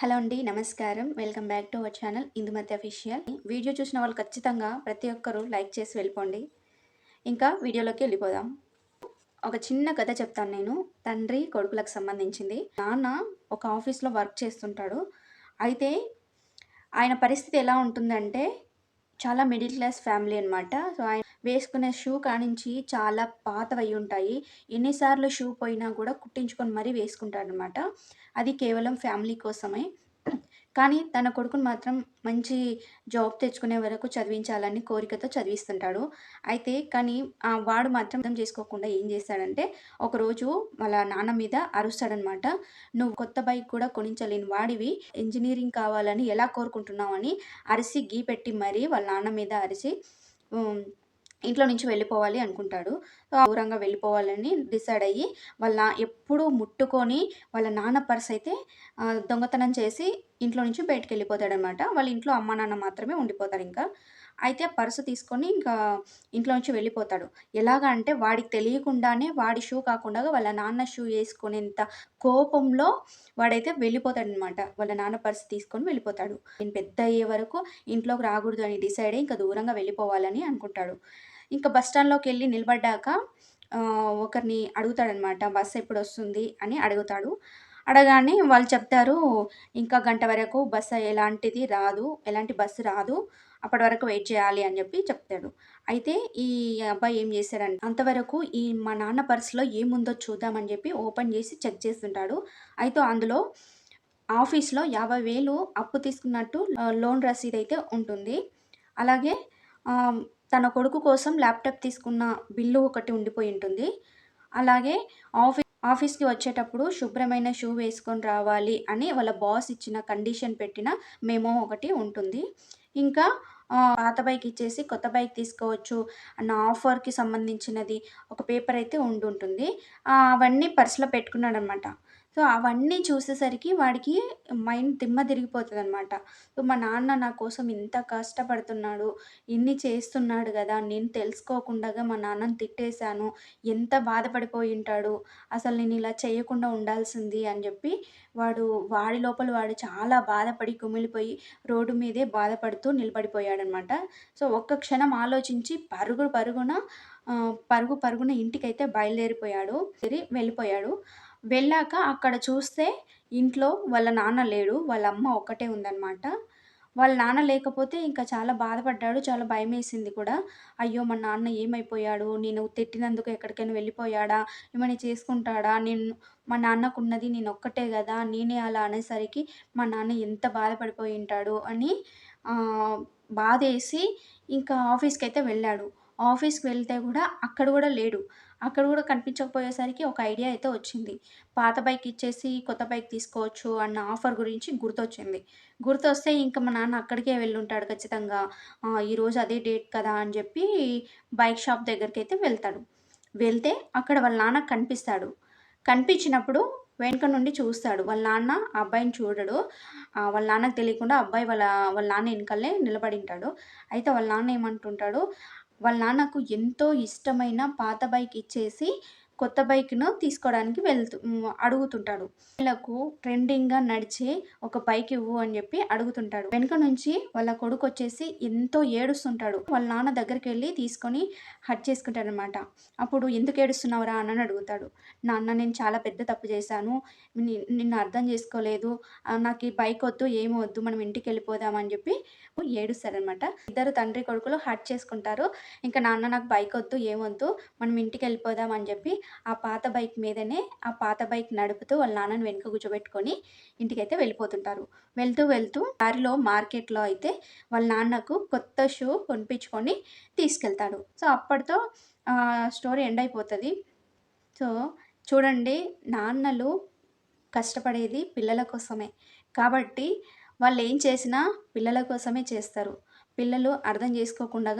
Hello అండి నమస్కారం. Welcome back to our channel Indumathi official. Video చూసిన వాళ్ళు ఖచ్చితంగా ప్రతి ఒక్కరూ లైక్ చేసి వెళ్ళిపోండి. ఇంకా వీడియోలోకి వెళ్ళిపోదాం. ఒక చిన్న కథ చెప్తాను నేను. తండ్రి కొడుకులకు సంబంధించింది. నాన్న ఒక ఆఫీస్లో వర్క్ చేస్తుంటాడు. అయితే ఆయన పరిస్థితి ఎలా ఉంటుందంటే చాలా మిడిల్ క్లాస్ ఫ్యామిలీ అనమాట సో ఆయన వేసుకునే షూ కానించి చాలా పాతవై ఉంటాయి ఎన్నిసార్లు షూ పోయినా కూడా కుట్టించుకొని మరీ వేసుకుంటాడనమాట అది కేవలం ఫ్యామిలీ కోసమే. కానీ తన కొడుకుని మాత్రం మంచి జాబ్ తెచ్చుకునే వరకు చదివించాలని కోరికతో చదివిస్తుంటాడు. అయితే కానీ ఆ వాడు మాత్రం అర్థం చేసుకోకుండా ఏం చేస్తాడంటే ఒకరోజు వాళ్ళ నాన్న మీద అరుస్తాడనమాట నువ్వు కొత్త బైక్ కూడా కొనించలేని వాడివి. ఇంజనీరింగ్ కావాలని ఎలా కోరుకుంటున్నావు అని అరిసి గీ పెట్టి మరీ వాళ్ళ నాన్న మీద అరిసి ఇంట్లో నుంచి వెళ్ళిపోవాలి అనుకుంటాడు. దూరంగా వెళ్ళిపోవాలని డిసైడ్ అయ్యి వాళ్ళ నా- ఎప్పుడూ ముట్టుకొని వాళ్ళ నాన్న పర్స్ అయితే దొంగతనం చేసి ఇంట్లో నుంచి బయటకు వెళ్ళిపోతాడనమాట వాళ్ళ ఇంట్లో అమ్మ నాన్న మాత్రమే ఉండిపోతారు ఇంకా. అయితే పర్సు తీసుకొని ఇంకా ఇంట్లో నుంచి వెళ్ళిపోతాడు. ఎలాగా అంటే వాడికి తెలియకుండానే వాడి షూ కాకుండా వాళ్ళ నాన్న షూ వేసుకునేంత కోపంలో వాడైతే వెళ్ళిపోతాడనమాట. వాళ్ళ నాన్న పర్సు తీసుకొని వెళ్ళిపోతాడు. నేను పెద్ద అయ్యే వరకు ఇంట్లోకి రాకూడదు అని డిసైడ్ అయ్యి ఇంకా దూరంగా వెళ్ళిపోవాలని అనుకుంటాడు. ఇంకా బస్ స్టాండ్లోకి వెళ్ళి నిలబడ్డాక ఒకరిని అడుగుతాడనమాట బస్సు ఎప్పుడు వస్తుంది అని అడుగుతాడు. అడగానే వాళ్ళు చెప్తారు ఇంకా గంట వరకు బస్సు ఎలాంటిది రాదు ఎలాంటి బస్సు రాదు అప్పటి వరకు వెయిట్ చేయాలి అని చెప్పి చెప్తాడు. అయితే ఈ అబ్బాయి ఏం చేశారంటే అంతవరకు ఈ మా నాన్న పర్సులో ఏముందో చూద్దామని చెప్పి ఓపెన్ చేసి చెక్ చేస్తుంటాడు. అయితే అందులో ఆఫీస్లో యాభై వేలు అప్పు తీసుకున్నట్టు లోన్ రసీదు అయితే ఉంటుంది. అలాగే తన కొడుకు కోసం ల్యాప్టాప్ తీసుకున్న బిల్లు ఒకటి ఉండిపోయి ఉంటుంది. అలాగే ఆఫీస్ ఆఫీస్కి వచ్చేటప్పుడు శుభ్రమైన షూ వేసుకొని రావాలి అని వాళ్ళ బాస్ ఇచ్చిన కండిషన్ పెట్టిన మేమో ఒకటి ఉంటుంది. ఇంకా పాత బైక్ ఇచ్చేసి కొత్త బైక్ తీసుకోవచ్చు. అన్న ఆఫర్కి సంబంధించినది ఒక పేపర్ అయితే ఉండి ఉంటుంది అవన్నీ పర్సులో పెట్టుకున్నాడనమాట. సో అవన్నీ చూసేసరికి వాడికి మైండ్ దిమ్మ తిరిగిపోతుంది అనమాట సో మా నాన్న నా కోసం ఇంత కష్టపడుతున్నాడు ఇన్ని చేస్తున్నాడు కదా నేను తెలుసుకోకుండా మా నాన్నని తిట్టేశాను ఎంత బాధపడిపోయి ఉంటాడు అసలు నేను ఇలా చేయకుండా ఉండాల్సింది అని చెప్పి వాడు వాడి లోపల వాడు చాలా బాధపడి కుమిలిపోయి రోడ్డు మీదే బాధపడుతూ నిలబడిపోయాడనమాట సో ఒక్క క్షణం ఆలోచించి పరుగు పరుగున పరుగు పరుగున ఇంటికైతే బయలుదేరిపోయాడు తిరిగి వెళ్ళిపోయాడు. వెళ్ళాక అక్కడ చూస్తే ఇంట్లో వాళ్ళ నాన్న లేడు వాళ్ళ అమ్మ ఒక్కటే ఉందన్నమాట. వాళ్ళ నాన్న లేకపోతే ఇంకా చాలా బాధపడ్డాడు చాలా భయం వేసింది కూడా. అయ్యో మా నాన్న ఏమైపోయాడు? నేను తిట్టినందుకు ఎక్కడికైనా వెళ్ళిపోయాడా? ఏమైనా చేసుకుంటాడా? నేను మా నాన్నకున్నది నేను ఒక్కటే కదా నేనే అలా అనేసరికి మా నాన్న ఎంత బాధపడిపోయి ఉంటాడు అని బాధేసి ఇంకా ఆఫీస్కి అయితే వెళ్ళాడు. ఆఫీస్కి వెళ్తే కూడా అక్కడ కూడా లేడు. అక్కడ కూడా కనిపించకపోయేసరికి ఒక ఐడియా అయితే వచ్చింది. పాత బైక్ ఇచ్చేసి కొత్త బైక్ తీసుకోవచ్చు అన్న ఆఫర్ గురించి గుర్తొచ్చింది. గుర్తొస్తే ఇంకా మా నాన్న అక్కడికే వెళ్ళుంటాడు ఖచ్చితంగా. ఈరోజు అదే డేట్ కదా అని చెప్పి బైక్ షాప్ దగ్గరికి అయితే వెళ్తాడు. వెళ్తే అక్కడ వాళ్ళ నాన్న కనిపిస్తాడు. కనిపించినప్పుడు వెనుక నుండి చూస్తాడు. వాళ్ళ నాన్న ఆ అబ్బాయిని చూడడు. వాళ్ళ నాన్నకు తెలియకుండా అబ్బాయి వాళ్ళ వాళ్ళ నాన్న వెనకాలే నిలబడి ఉంటాడు. అయితే వాళ్ళ నాన్న ఏమంటుంటాడు? వాళ్ళ నాన్నకు ఎంతో ఇష్టమైన పాత బైక్ ఇచ్చేసి కొత్త బైక్ను తీసుకోవడానికి వెళ్తూ అడుగుతుంటాడు. వీళ్ళకు ట్రెండింగ్గా నడిచే ఒక బైక్ ఇవ్వు అని చెప్పి అడుగుతుంటాడు. వెనుక నుంచి వాళ్ళ కొడుకు వచ్చేసి ఎంతో ఏడుస్తుంటాడు. వాళ్ళ నాన్న దగ్గరికి వెళ్ళి తీసుకొని హట్ చేసుకుంటాడు అనమాట అప్పుడు ఎందుకు ఏడుస్తున్నావురా? అని అడుగుతాడు. నాన్న నేను చాలా పెద్ద తప్పు చేశాను. నిన్ను అర్థం చేసుకోలేదు. నాకు ఈ బైక్ వద్దు ఏమి వద్దు మనం ఇంటికి వెళ్ళిపోదాం అని చెప్పి ఏడుస్తారనమాట ఇద్దరు తండ్రి కొడుకులు హట్ చేసుకుంటారు. ఇంకా నాన్న నాకు బైక్ వద్దు ఏమొద్దు మనం ఇంటికి వెళ్ళిపోదాం అని చెప్పి ఆ పాత బైక్ మీదనే ఆ పాత బైక్ నడుపుతూ వాళ్ళ నాన్నని వెనుక కూర్చోబెట్టుకొని ఇంటికైతే వెళ్ళిపోతుంటారు. వెళ్తూ వెళ్తూ దారిలో మార్కెట్లో అయితే వాళ్ళ నాన్నకు కొత్త షూ కొనిపించుకొని తీసుకెళ్తాడు. సో అప్పటితో స్టోరీ ఎండ్ అయిపోతుంది. సో చూడండి నాన్నలు కష్టపడేది పిల్లల కోసమే. కాబట్టి వాళ్ళు ఏం చేసినా పిల్లల కోసమే చేస్తారు. పిల్లలు అర్థం చేసుకోకుండా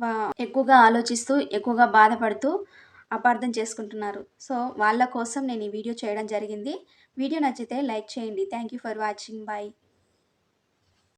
వా- ఎక్కువగా ఆలోచిస్తూ ఎక్కువగా బాధపడుతూ అపార్థం చేసుకుంటున్నారు. సో వాళ్ళ కోసం నేను ఈ వీడియో చేయడం జరిగింది. వీడియో నచ్చితే లైక్ చేయండి. Thank you for watching. Bye.